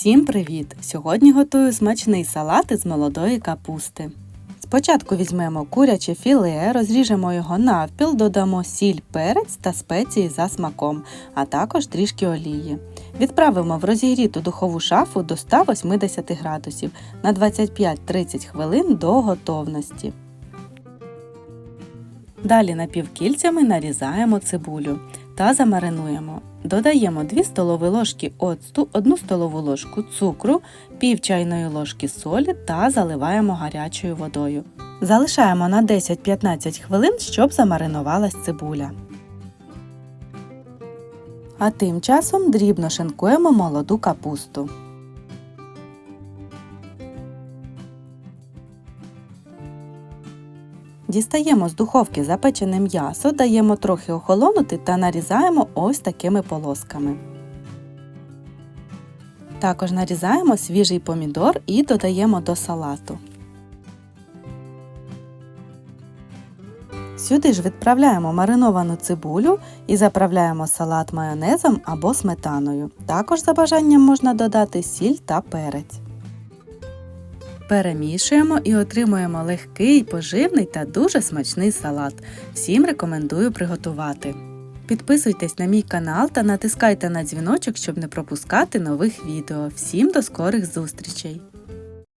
Всім привіт! Сьогодні готую смачний салат із молодої капусти. Спочатку візьмемо куряче філе, розріжемо його навпіл, додамо сіль, перець та спеції за смаком, а також трішки олії. Відправимо в розігріту духову шафу до 180 градусів на 25-30 хвилин до готовності. Далі напівкільцями нарізаємо цибулю та замаринуємо. Додаємо 2 столові ложки оцту, 1 столову ложку цукру, пів чайної ложки солі та заливаємо гарячою водою. Залишаємо на 10-15 хвилин, щоб замаринувалась цибуля. А тим часом дрібно шинкуємо молоду капусту. Дістаємо з духовки запечене м'ясо, даємо трохи охолонути та нарізаємо ось такими полосками. Також нарізаємо свіжий помідор і додаємо до салату. Сюди ж відправляємо мариновану цибулю і заправляємо салат майонезом або сметаною. Також за бажанням можна додати сіль та перець. Перемішуємо і отримуємо легкий, поживний та дуже смачний салат. Всім рекомендую приготувати. Підписуйтесь на мій канал та натискайте на дзвіночок, щоб не пропускати нових відео. Всім до скорих зустрічей!